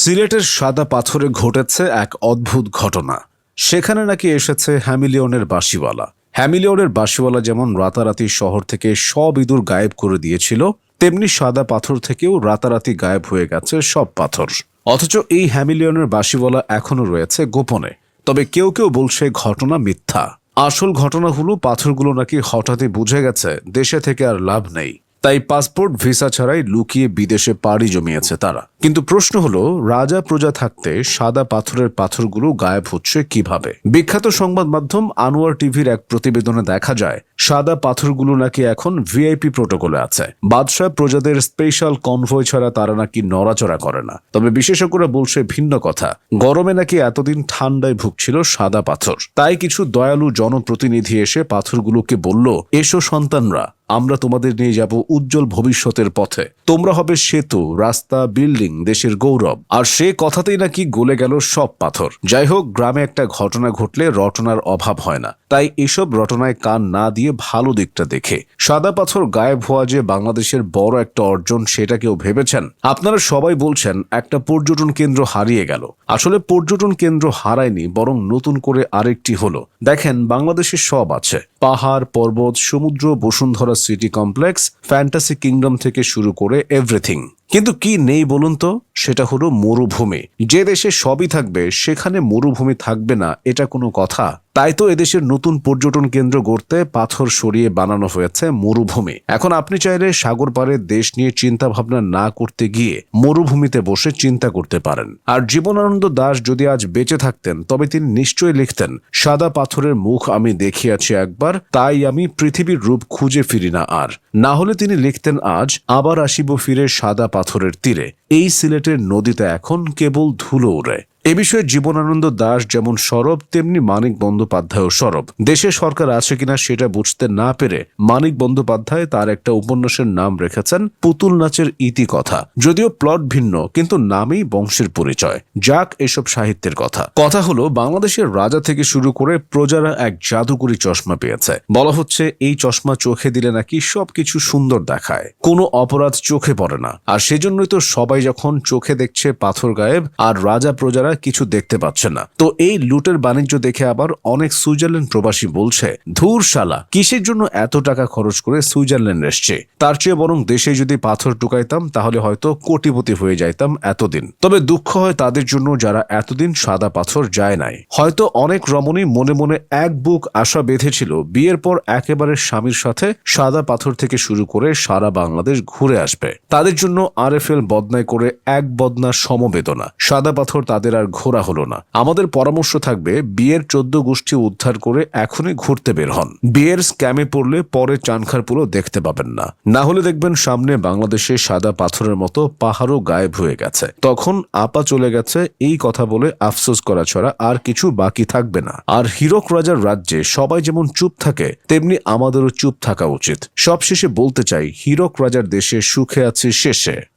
সিলেটের সাদা পাথরে ঘটেছে এক অদ্ভুত ঘটনা। সেখানে নাকি এসেছে হ্যামিলিয়নের বাসিওয়ালা। হ্যামিলিয়নের বাসিওয়ালা যেমন রাতারাতি শহর থেকে সব ইঁদুর গায়েব করে দিয়েছিল, তেমনি সাদা পাথর থেকেও রাতারাতি গায়েব হয়ে গেছে সব পাথর। অথচ এই হ্যামিলিয়নের বাসিওয়ালা এখনও রয়েছে গোপনে। তবে কেউ কেউ বলছে ঘটনা মিথ্যা। আসল ঘটনা হলো পাথরগুলো নাকি হঠাৎই বুঝে গেছে, দেশে থেকে আর লাভ নেই। তাই পাসপোর্ট, ভিসা ছাড়াই লুকিয়ে বিদেশে পাড়ি জমিয়েছে তারা। কিন্তু প্রশ্ন হলো, রাজা প্রজা থাকতে সাদা পাথরের পাথরগুলো গায়েব হচ্ছে কীভাবে? বিখ্যাত সংবাদ মাধ্যম আনোয়ার টিভির এক প্রতিবেদনে দেখা যায়, সাদা পাথরগুলো নাকি এখন ভিআইপি প্রোটোকলে আছে। বাদশাহ প্রজাদের স্পেশাল কনভয় ছাড়া তারা নাকি নড়াচড়া করে না। তবে বিশেষজ্ঞরা বলছে ভিন্ন কথা, গরমে নাকি এতদিন ঠান্ডায় ভুগছিল সাদা পাথর। তাই কিছু দয়ালু জনপ্রতিনিধি এসে পাথরগুলোকে বলল, এসো সন্তানরা আমরা তোমাদের নিয়ে যাব উজ্জ্বল ভবিষ্যতের পথে। তোমরা হবে সেতু, রাস্তা, বিল্ডিং, দেশের গৌরব। আর সে কথাতেই নাকি গলে গেল সব পাথর। যাই হোক, গ্রামে একটা ঘটনা ঘটলে রটনার অভাব হয় না। তাই এসব রটনায় কান না দিয়ে ভালো দিকটা দেখে। সাদা পাথর গায়েব হওয়া যে বাংলাদেশের বড় একটা অর্জন সেটা কেউ ভেবেছেন? আপনারা সবাই বলছেন, একটা পর্যটন কেন্দ্র হারিয়ে গেল। আসলে পর্যটন কেন্দ্র হারায়নি, বরং নতুন করে আরেকটি হলো। দেখেন, বাংলাদেশে সব আছে। পাহাড়, পর্বত, সমুদ্র, Bashundhara city complex, fantasy kingdom থেকে শুরু করে এভরিথিং। কিন্তু কি নেই বলুন তো? সেটা হলো মরুভূমি। যে দেশে সবই থাকবে, সেখানে মরুভূমি থাকবে না, এটা কোনো কথা। তাই তো এদেশের নতুন পর্যটন কেন্দ্র গড়তে পাথর সরিয়ে বানানো হয়েছে মরুভূমি। এখন আপনি চাইলে সাগর পাড়ে দেশ নিয়ে চিন্তা ভাবনা না করতে গিয়ে মরুভূমিতে বসে চিন্তা করতে পারেন। আর জীবনানন্দ দাস যদি আজ বেঁচে থাকতেন, তবে তিনি নিশ্চয়ই লিখতেন, সাদা পাথরের মুখ আমি দেখিয়াছি একবার, তাই আমি পৃথিবীর রূপ খুঁজে ফিরি না আর। না হলে তিনি লিখতেন আজ, আবার আসিব ফিরে সাদা পাথরের তীরে। এই সিলেটের নদীতে এখন কেবল ধুলো উড়ে এ বিষয়ে জীবনানন্দ দাস যেমন সরব, তেমনি মানিক বন্দ্যোপাধ্যায়ও সরব। দেশে সরকার আছে কিনা সেটা বুঝতে না পেরে মানিক বন্দ্যোপাধ্যায় তার একটা উপন্যাসের নাম রেখেছেন পুতুল নাচের ইতি কথা। যদিও প্লট ভিন্ন, কিন্তু নামেই বংশের পরিচয়। যাক এসব সাহিত্যের কথা। কথা হলো, বাংলাদেশের রাজা থেকে শুরু করে প্রজারা এক জাদুকরি চশমা পেয়েছে। বলা হচ্ছে, এই চশমা চোখে দিলে নাকি সবকিছু সুন্দর দেখায়। কোনো অপরাধ চোখে পড়ে না। আর সেজন্যই তো সবাই যখন চোখে দেখছে পাথর গায়েব, আর রাজা প্রজারা কিছু দেখতে পাচ্ছে না। তো এই লুটের বাণিজ্য দেখে আবার অনেক সুইজারল্যান্ড প্রবাসী বলছে, ধুর শালা, কিসের জন্য এত টাকা খরচ করে সুইজারল্যান্ড এসছে? তার চেয়ে বরং দেশে যদি পাথর টুকাইতাম, তাহলে হয়তো কোটিপতি হয়ে যাইতাম এতদিন। তবে দুঃখ হয় তাদের জন্য যারা এতদিন সাদা পাথর যায় নাই। হয়তো অনেক রমণী মনে মনে এক বুক আশা বেঁধেছিল, বিয়ের পর একেবারে স্বামীর সাথে সাদা পাথর থেকে শুরু করে সারা বাংলাদেশ ঘুরে আসবে। তাদের জন্য আর এফ এল বদনায় করে এক বদনা সমবেদনা। সাদা পাথর তাদের আর ঘোরা হলো না। আমাদের পরামর্শ থাকবে, বিয়ের চোদ্দ গোষ্ঠী উদ্ধার করে এখনই ঘুরতে বের হন। বিয়ের স্ক্যামে পড়লে পরে চানখার পুরো দেখতে পাবেন না। না হলে দেখবেন সামনে বাংলাদেশে সাদা পাথরের মতো পাহাড়ও গায়েব হয়ে গেছে। তখন আপা চলে গেছে, এই কথা বলে আফসোস করা ছাড়া আর কিছু বাকি থাকবে না। আর হিরক রাজার রাজ্যে সবাই যেমন চুপ থাকে, তেমনি আমাদেরও চুপ থাকা উচিত। সবশেষে বলতে চাই, হিরক রাজার দেশে সুখে আছে শেষে।